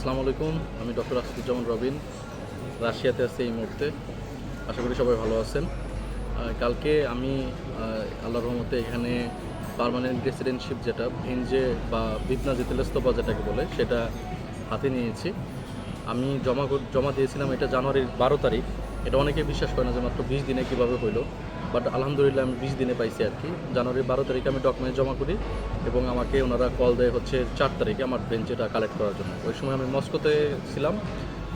আসসালামু আলাইকুম আমি ডক্টর আসিফুজ্জামান রবিন রাশিয়াতে আছি এই মুহূর্তে। আশা করি সবাই ভালো আছেন। কালকে আমি আহ, আল্লাহর রহমতে এখানে পার্মানেন্ট রেসিডেন্টশিপ যেটা ভিনজে বা বিপনা জিতেলেস্তবা যেটাকে বলে সেটা হাতে নিয়েছি। আমি জমা জমা দিয়েছিলাম এটা জানুয়ারির বারো তারিখ। এটা অনেকে বিশ্বাস করে না যে মাত্র বিশ দিনে কীভাবে হইল। বাট আলহামদুলিল্লাহ আমি বিশ দিনে পাইছি আর কি। জানুয়ারির বারো তারিখে আমি ডকুমেন্ট জমা করি এবং আমাকে ওনারা কল দেয় হচ্ছে চার তারিখে আমার বেঞ্চেটা কালেক্ট করার জন্য। ওই সময় আমি মস্কোতে ছিলাম,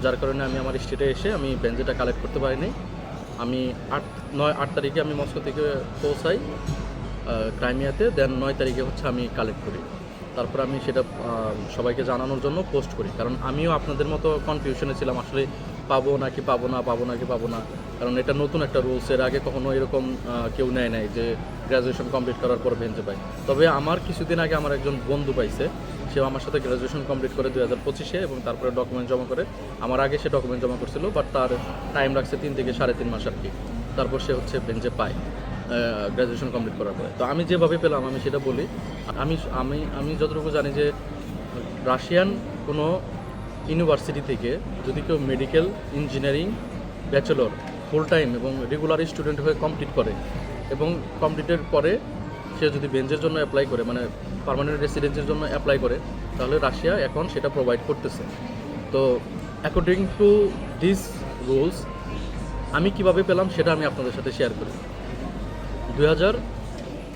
যার কারণে আমি আমার স্টেটে এসে আমি বেঞ্চেটা কালেক্ট করতে পারিনি। আমি আট, নয়, আট তারিখে আমি মস্কো থেকে পৌঁছাই ক্রাইমিয়াতে দেন নয় তারিখে হচ্ছে আমি কালেক্ট করি। তারপর আমি সেটা সবাইকে জানানোর জন্য পোস্ট করি। কারণ আমিও আপনাদের মতো কনফিউশনে ছিলাম। আসলে পাবো নাকি পাবো না, পাবো নাকি পাবো না। কারণ এটা নতুন একটা রুলস এর আগে কখনো এরকম কেউ নেয় নাই যে গ্র্যাজুয়েশন কমপ্লিট করার পর ভেঞ্চে পায়। তবে আমার কিছুদিন আগে আমার একজন বন্ধু পাইছে সে আমার সাথে গ্র্যাজুয়েশন কমপ্লিট করে দুই হাজার পঁচিশে এবং তারপরে ডকুমেন্ট জমা করে, আমার আগে সে ডকুমেন্ট জমা করছিল বাট তার টাইম লাগছে তিন থেকে সাড়ে তিন মাস আর কি। তারপর সে হচ্ছে বেঞ্চে পায় গ্র্যাজুয়েশন কমপ্লিট করার পরে। তো আমি যেভাবে পেলাম, আমি সেটা বলি। আমি আমি আমি যতটুকু জানি যে, রাশিয়ান কোনো ইউনিভার্সিটি থেকে যদি কেউ medical, engineering, bachelor full time এবং রেগুলার স্টুডেন্ট হয়ে কমপ্লিট করে এবং কমপ্লিটের পরে সে যদি বেঞ্চের জন্য অ্যাপ্লাই করে মানে পার্মানেন্ট রেসিডেন্সির জন্য অ্যাপ্লাই করে, তাহলে রাশিয়া এখন সেটা প্রোভাইড করতেছে। তো অ্যাকর্ডিং টু দিস রুলস আমি কীভাবে পেলাম সেটা আমি আপনাদের সাথে শেয়ার করি। দু হাজার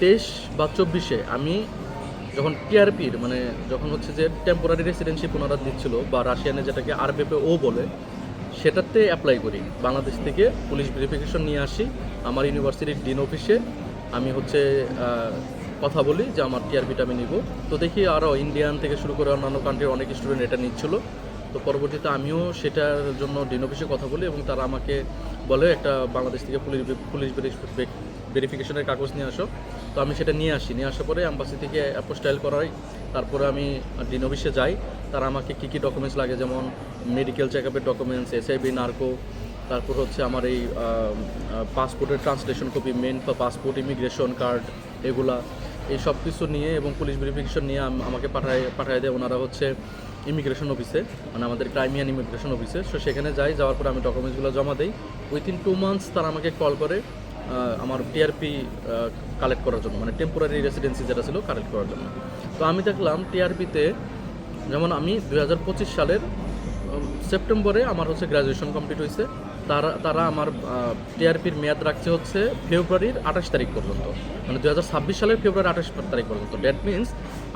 তেইশ বা চব্বিশে আমি যখন টিআরপির মানে যখন হচ্ছে যে টেম্পোরারি রেসিডেন্সিপ ওনারা দিচ্ছিল বা রাশিয়ানে যেটাকে আরবিপে ও বলে, সেটাতে অ্যাপ্লাই করি। বাংলাদেশ থেকে পুলিশ ভেরিফিকেশন নিয়ে আসি। আমার ইউনিভার্সিটির ডিন অফিসে আমি হচ্ছে কথা বলি যে আমার টিআরপিটা আমি নিব। তো দেখি আরও ইন্ডিয়ান থেকে শুরু করে অন্যান্য কান্ট্রির অনেক স্টুডেন্ট এটা নিচ্ছিল। তো পরবর্তীতে আমিও সেটার জন্য ডিন অফিসে কথা বলি এবং তারা আমাকে বলে, একটা বাংলাদেশ থেকে পুলিশ পুলিশ ভেরিফিকেশনের কাগজ নিয়ে আসো। তো আমি সেটা নিয়ে আসি। নিয়ে আসার পরে অ্যাম্বাসি থেকে অ্যাপোস্টাইল করাই। তারপরে আমি ডিন অফিসে যাই। তারা আমাকে কী কী ডকুমেন্টস লাগে? যেমন মেডিকেল চেক আপের ডকুমেন্টস এসআইবি নার্কো তারপর হচ্ছে আমার এই পাসপোর্টের translation copy main passport immigration card এগুলা। এই সব কিছু নিয়ে এবং পুলিশ ভেরিফিকেশন নিয়ে আমাকে পাঠায় পাঠায় দেয়। ওনারা হচ্ছে ইমিগ্রেশন অফিসে মানে আমাদের ক্রাইমিয়ান ইমিগ্রেশন অফিসে সো সেখানে যাই, যাওয়ার পরে আমি ডকুমেন্টসগুলো জমা দিই। উইথিন টু মান্থস তারা আমাকে কল করে। আমার টিআরপি কালেক্ট করার জন্য মানে টেম্পোরারি রেসিডেন্সি যেটা ছিল কালেক্ট করার জন্য। তো আমি দেখলাম টিআরপিতে যেমন আমি দু হাজার পঁচিশ সালের সেপ্টেম্বরে আমার হচ্ছে গ্র্যাজুয়েশন কমপ্লিট হয়েছে। তারা তারা আমার টিআরপির মেয়াদ রাখছে হচ্ছে ফেব্রুয়ারির আঠাশ তারিখ পর্যন্ত। মানে দু হাজার ছাব্বিশ সালের ফেব্রুয়ারি আঠাশ তারিখ পর্যন্ত। দ্যাট মিন্স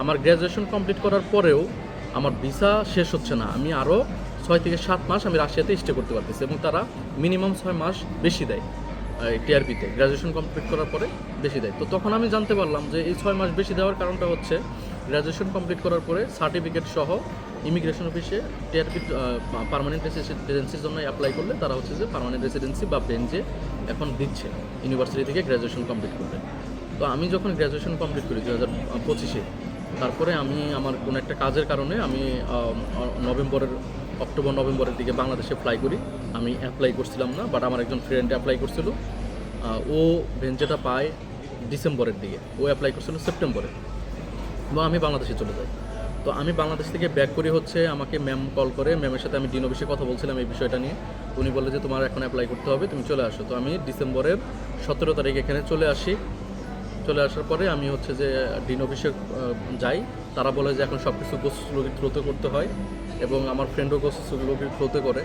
আমার গ্র্যাজুয়েশন কমপ্লিট করার পরেও আমার ভিসা শেষ হচ্ছে না। আমি আরও ছয় থেকে সাত মাস আমি রাশিয়াতে স্টে করতে পারতেছি এবং তারা মিনিমাম ছয় মাস বেশি দেয়। টিআরপিতে গ্র্যাজুয়েশন কমপ্লিট করার পরে বেশি দেয়। তো তখন আমি জানতে পারলাম যে এই ছয় মাস বেশি দেওয়ার কারণটা হচ্ছে গ্র্যাজুয়েশন কমপ্লিট করার পরে সার্টিফিকেট সহ ইমিগ্রেশন অফিসে টিআরপি পার্মানেন্ট রেসিডেন্সির জন্য অ্যাপ্লাই করলে তারা হচ্ছে যে পার্মানেন্ট রেসিডেন্সি বা বেঞ্চে এখন দিচ্ছে ইউনিভার্সিটি থেকে গ্র্যাজুয়েশন কমপ্লিট করলে তো আমি যখন গ্র্যাজুয়েশন কমপ্লিট করি দু হাজার পঁচিশে, তারপরে আমি আমার কোনো একটা কাজের কারণে আমি নভেম্বরের, অক্টোবর, নভেম্বরের দিকে বাংলাদেশে অ্যাপ্লাই করি। আমি অ্যাপ্লাই করছিলাম না বাট আমার একজন ফ্রেন্ড অ্যাপ্লাই করছিল। ও ভেঞ্চেটা পায় ডিসেম্বরের দিকে। ও অ্যাপ্লাই করছিল সেপ্টেম্বরে। এবং আমি বাংলাদেশে চলে যাই। তো আমি বাংলাদেশ থেকে ব্যাক করি হচ্ছে আমাকে ম্যাম কল করে। ম্যামের সাথে আমি ডিন অফিসে কথা বলছিলাম এই বিষয়টা নিয়ে। উনি বলে যে, তোমার এখন অ্যাপ্লাই করতে হবে, তুমি চলে আসো। তো আমি ডিসেম্বরের সতেরো তারিখ এখানে চলে আসি। চলে আসার পরে আমি হচ্ছে যে ডিন অফিসে যাই। তারা বলে যে, এখন সব কিছু গোসলগির থ্রোতে করতে হয় এবং আমার ফ্রেন্ডও গোসলগির থ্রোতে করে।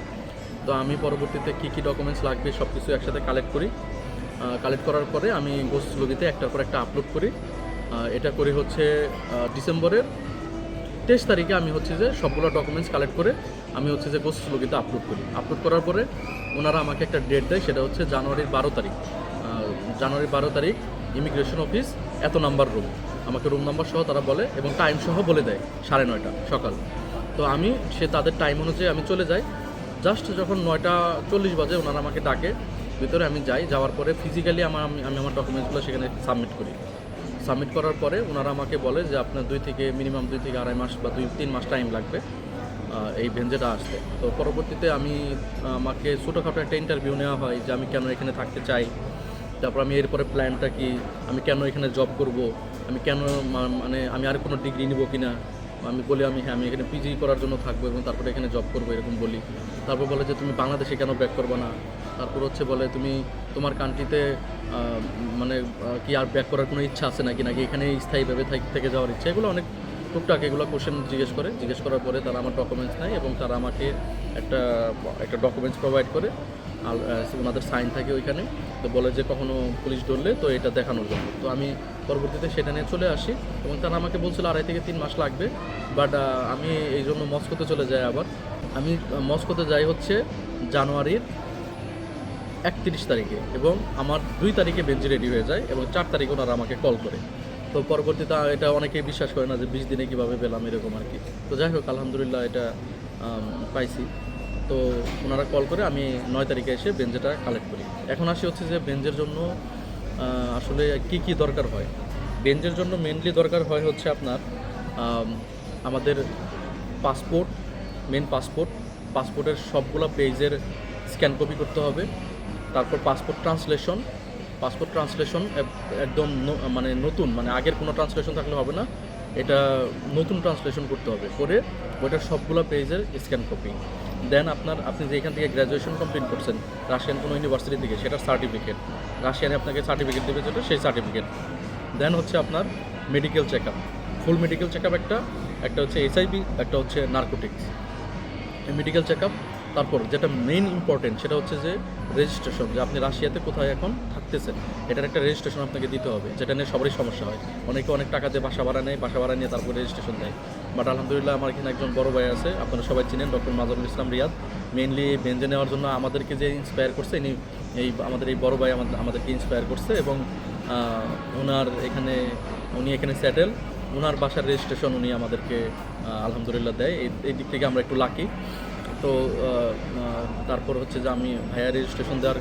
তো আমি পরবর্তীতে কী কী ডকুমেন্টস লাগবে সব কিছু একসাথে কালেক্ট করি। কালেক্ট করার পরে আমি গোসলগিতে একটার পর একটা আপলোড করি। এটা করি হচ্ছে ডিসেম্বরের তেইশ তারিখে আমি হচ্ছে যে সবগুলো ডকুমেন্টস কালেক্ট করে আমি হচ্ছে যে গোসলগিতে আপলোড করি। আপলোড করার পরে ওনারা আমাকে একটা ডেট দেয়, সেটা হচ্ছে জানুয়ারির বারো তারিখ। জানুয়ারির বারো তারিখ ইমিগ্রেশন অফিস এত নাম্বার রুম আমাকে রুম নাম্বার সহ তারা বলে এবং টাইম সহ বলে দেয়, সাড়ে নয়টা সকাল। তো আমি, সে তাদের টাইম অনুযায়ী আমি চলে যাই। জাস্ট যখন নয়টা চল্লিশ বাজে, ওনারা আমাকে ডাকে ভিতরে আমি যাই, যাওয়ার পরে ফিজিক্যালি আমার আমি আমি আমার ডকুমেন্টসগুলো সেখানে সাবমিট করি। সাবমিট করার পরে ওনারা আমাকে বলে যে আপনার দুই থেকে মিনিমাম দুই থেকে আড়াই মাস বা দুই তিন মাস টাইম লাগবে এই ভেঞ্জেটা আসতে। তো পরবর্তীতে আমি, আমাকে ছোটোখাটো একটা ইন্টারভিউ নেওয়া হয় যে আমি কেন এখানে থাকতে চাই। তারপর আমি এরপরে প্ল্যানটা কি, আমি কেন এখানে জব করব, আমি কেন মানে আমি আর কোনো ডিগ্রি নিব কিনা? আমি বলি, আমি হ্যাঁ আমি এখানে পিজি করার জন্য থাকব এবং তারপরে এখানে জব করব, এরকম বলি। তারপর বলে যে, তুমি বাংলাদেশে কেন ব্যাক করবে না? তারপর হচ্ছে বলে তুমি তোমার কান্ট্রিতে মানে কি আর ব্যাক করার কোনো ইচ্ছা আছে নাকি? নাকি এখানে স্থায়ীভাবে থাক- থেকে যাওয়ার ইচ্ছা? এগুলো অনেক টুকটাক এগুলো কোশ্চেন জিজ্ঞেস করে। জিজ্ঞেস করার পরে তারা আমার ডকুমেন্টস নেয় এবং তারা আমাকে একটা একটা ডকুমেন্টস প্রোভাইড করে। আর ওনাদের সাইন থাকে ওইখানে। তো বলে যে কখনো পুলিশ ধরলে তো এটা দেখানোর জন্য। তো আমি পরবর্তীতে সেটা নিয়ে চলে আসি এবং তারা আমাকে বলছিল আড়াই থেকে তিন মাস লাগবে। বাট আমি এই জন্য মস্কোতে চলে যাই আবার। আমি মস্কোতে যাই হচ্ছে জানুয়ারির একত্রিশ তারিখে এবং আমার দুই তারিখে বেঞ্চি রেডি হয়ে যায় এবং চার তারিখে ওনারা আমাকে কল করে। তো পরবর্তীতে এটা অনেকেই বিশ্বাস করে না যে বিশ দিনে কীভাবে পেলাম এরকম আর কি। তো যাই হোক, আলহামদুলিল্লাহ এটা পাইছি। তো ওনারা কল করে আমি নয় তারিখে এসে বেঞ্জেটা কালেক্ট করি। এখন আসি হচ্ছে যে বেঞ্জের জন্য আসলে কি কি দরকার হয়? বেঞ্জের জন্য মেনলি দরকার হয় হচ্ছে আপনার আমাদের পাসপোর্ট মেন পাসপোর্ট পাসপোর্টের সবগুলো পেজের স্ক্যান কপি করতে হবে। তারপর পাসপোর্ট ট্রান্সলেশন পাসপোর্ট ট্রান্সলেশন একদম মানে নতুন মানে আগের কোনো ট্রান্সলেশন থাকলে হবে না, এটা নতুন ট্রান্সলেশন করতে হবে, করে ওইটার সবগুলো পেজের স্ক্যান কপি দেন আপনার, আপনি যে এখান থেকে গ্র্যাজুয়েশন কমপ্লিট করছেন রাশিয়ান কোনো ইউনিভার্সিটি থেকে সেটার সার্টিফিকেট রাশিয়ানে আপনাকে সার্টিফিকেট দেবে যেটা, সেই সার্টিফিকেট দেন হচ্ছে আপনার medical check up full medical check up একটা একটা হচ্ছে এইচআইভি একটা হচ্ছে নার্কোটিক্স মেডিকেল চেক আপ তারপর যেটা মেইন ইম্পর্টেন্ট সেটা হচ্ছে যে রেজিস্ট্রেশন যে আপনি রাশিয়াতে কোথায় এখন থাকতেছেন, এটার একটা রেজিস্ট্রেশন আপনাকে দিতে হবে, যেটা নিয়ে সবারই সমস্যা হয়। অনেকে অনেক টাকা দিয়ে বাসা ভাড়া নেয়, বাসা ভাড়া নিয়ে তারপর রেজিস্ট্রেশন দেয়। বাট আলহামদুলিল্লাহ আমার এখানে একজন বড় ভাই আছে, আপনারা সবাই চিনেন ডক্টর মাজারুল ইসলাম রিয়াদ। মেইনলি বেঞ্জে নেওয়ার জন্য আমাদেরকে যে ইন্সপায়ার করছে, ইনি এই আমাদের এই বড় ভাই আমাদের, আমাদেরকে ইন্সপায়ার করছে এবং ওনার এখানে, উনি এখানে সেটেল ওনার বাসার রেজিস্ট্রেশন উনি আমাদেরকে আলহামদুলিল্লাহ দেয়। এই দিক থেকে আমরা একটু লাকি তো তারপর হচ্ছে যে আমি ভাইয়া রেজিস্ট্রেশন দেওয়ার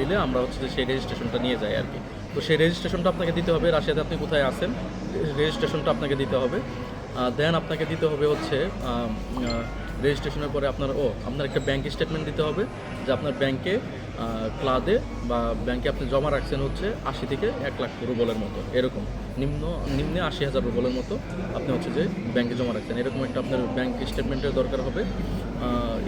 দিলে আমরা হচ্ছে যে সেই রেজিস্ট্রেশনটা নিয়ে যাই আর কি। তো সেই রেজিস্ট্রেশনটা আপনাকে দিতে হবে। রাশিয়াতে আপনি কোথায় আছেন? রেজিস্ট্রেশনটা আপনাকে দিতে হবে। দেন আপনাকে দিতে হবে হচ্ছে রেজিস্ট্রেশনের পরে আপনার, ও, আপনার একটা ব্যাংক স্টেটমেন্ট দিতে হবে যে আপনার ব্যাংকে ক্লাদে বা ব্যাংকে আপনি জমা রাখছেন হচ্ছে আশি থেকে এক লাখ রুবলের মতো, এরকম। নিম্ন, নিম্নে আশি হাজার রুবলের মতো আপনি হচ্ছে যে ব্যাংকে জমা রাখছেন। এরকম একটা আপনার ব্যাংক স্টেটমেন্টের দরকার হবে।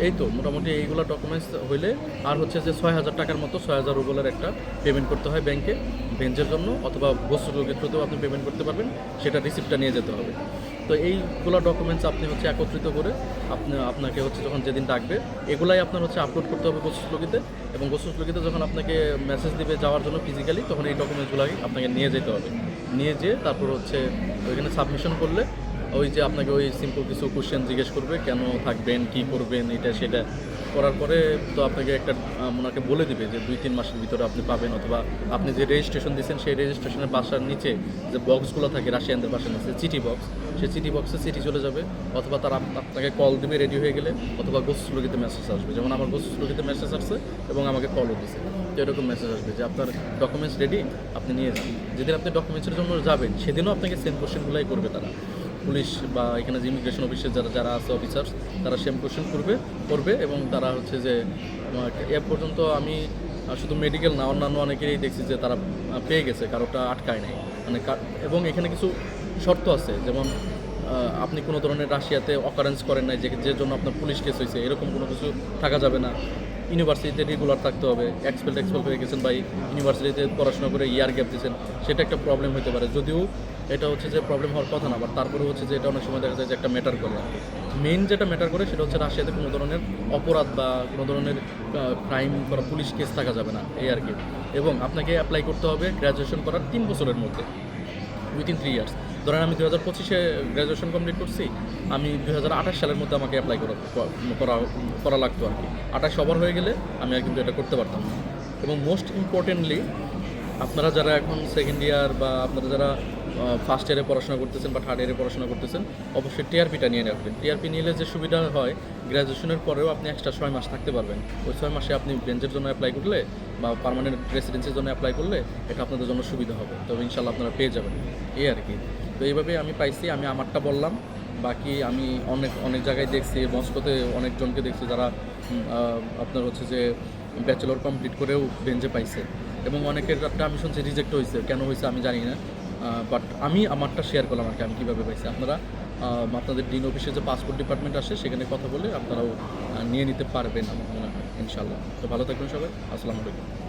এই তো, মোটামুটি এইগুলো ডকুমেন্টস হইলে আর হচ্ছে যে ছয় হাজার টাকার মতো ছয় হাজার রুবলের একটা পেমেন্ট করতে হয় ব্যাংকে বেঞ্চের জন্য অথবা বস্তুর থ্রুতেও আপনি পেমেন্ট করতে পারবেন। সেটা রিসিপ্টটা নিয়ে যেতে হবে। তো এইগুলো ডকুমেন্টস আপনি হচ্ছে একত্রিত করে আপনি, আপনাকে হচ্ছে যখন যেদিন ডাকবে, এগুলাই আপনার হচ্ছে আপলোড করতে হবে গোসুসলকিতে এবং গোসুসলকিতে যখন আপনাকে মেসেজ দিবে যাওয়ার জন্য ফিজিক্যালি তখন এই ডকুমেন্টসগুলোকে আপনাকে নিয়ে যেতে হবে। নিয়ে যেয়ে তারপর হচ্ছে ওইখানে সাবমিশন করলে ওই যে আপনাকে ওই সিম্পল কিছু কোশ্চেন জিজ্ঞেস করবে, কেন থাকবেন, কী করবেন, এটা, সেটা করার পরে তো আপনাকে একটা ওনাকে বলে দিবে যে দুই, তিন মাসের ভিতরে আপনি পাবেন অথবা আপনি যে রেজিস্ট্রেশন দিচ্ছেন সেই রেজিস্ট্রেশনের বাসার নিচে যে বক্সগুলো থাকে রাশিয়ানদের বাসার নিচে চিঠি বক্স সেই চিঠি বক্সে চিঠি চলে যাবে। অথবা তারা আপ- আপনাকে কল দিবে রেডি হয়ে গেলে, অথবা গোসুসলগিতে মেসেজ আসবে। যেমন আমার গোসুসলগিতে মেসেজ আসছে এবং আমাকে কলও দিছে। তো এরকম মেসেজ আসবে যে আপনার ডকুমেন্টস রেডি আপনি নিয়ে যান। যেদিন আপনি ডকুমেন্টসের জন্য যাবেন, সেদিনও আপনাকে সেম কোশ্চেনগুলাই করবে তারা। পুলিশ বা এখানে যে ইমিগ্রেশন অফিসের যারা যারা আছে অফিসার্স তারা সেম কোশ্চেন করবে করবে এবং তারা হচ্ছে যে এ পর্যন্ত আমি শুধু মেডিকেল না, অন্যান্য অনেকেরই দেখছি যে তারা পেয়ে গেছে, কারোটা আটকায় নাই। মানে এবং এখানে কিছু শর্ত আছে, যেমন আপনি কোনো ধরনের রাশিয়াতে অকারেন্স করেন নাই, যে যে জন্য আপনার পুলিশ কেস হয়েছে, এরকম কোনো কিছু থাকা যাবে না। ইউনিভার্সিটিতে রেগুলার থাকতে হবে এক্সপেল এক্সপেল হয়ে গেছেন বা ইউনিভার্সিটিতে পড়াশোনা করে ইয়ার গ্যাপ দিয়েছেন, সেটা একটা প্রবলেম হতে পারে। যদিও এটা হচ্ছে যে প্রবলেম হওয়ার কথা না বাট তারপরে হচ্ছে যে এটা অনেক সময় দেখা যায় যে একটা ম্যাটার করে। মেইন যেটা ম্যাটার করে সেটা হচ্ছে রাশিয়াতে কোনো ধরনের অপরাধ বা কোনো ধরনের ক্রাইম করা পুলিশ কেস থাকা যাবে না, এই আর কি। এবং আপনাকে অ্যাপ্লাই করতে হবে গ্র্যাজুয়েশন করার তিন বছরের মধ্যে উইদিন থ্রি ইয়ার্স ধরেন আমি দু হাজার পঁচিশে গ্র্যাজুয়েশন কমপ্লিট করছি, আমি দু হাজার আঠাশ সালের মধ্যে আমাকে অ্যাপ্লাই করা করা করা লাগতো আর কি। আঠাশ সবার হয়ে গেলে আমি আর কিন্তু এটা করতে পারতাম না। এবং মোস্ট ইম্পর্টেন্টলি আপনারা যারা এখন সেকেন্ড ইয়ার বা আপনারা যারা ফার্স্ট ইয়ারে পড়াশোনা করতেছেন বা থার্ড ইয়ারে পড়াশোনা করতেছেন, অবশ্যই টিআরপিটা নিয়ে রাখবেন। টিআরপি নিলে যে সুবিধা হয় গ্র্যাজুয়েশনের পরেও আপনি এক্সট্রা ছয় মাস থাকতে পারবেন। ওই ছয় মাসে আপনি বেঞ্চের জন্য অ্যাপ্লাই করলে বা পার্মানেন্ট রেসিডেন্সির জন্য অ্যাপ্লাই করলে এটা আপনাদের জন্য সুবিধা হবে। তবে ইনশাল্লাহ আপনারা পেয়ে যাবেন। এই আর কি। তো এইভাবে আমি পাইছি, আমি আমারটা বললাম। বাকি আমি অনেক অনেক জায়গায় দেখছি, মস্কোতে অনেকজনকে দেখছি যারা আপনার হচ্ছে যে ব্যাচেলর কমপ্লিট করেও বেঞ্চে পাইছে। এবং অনেকের আমি শুনছি রিজেক্ট হয়েছে। কেন হয়েছে আমি জানি না। বাট আমি আমারটা শেয়ার করলাম আর কি, আমি কীভাবে পাইছি। আপনারা আপনাদের ডিন অফিসে যে পাসপোর্ট ডিপার্টমেন্ট আসে, সেখানে কথা বলে আপনারাও নিয়ে নিতে পারবেন আমার মনে হয় ইনশাল্লাহ তো ভালো থাকবেন সবাই, আসসালামু আলাইকুম।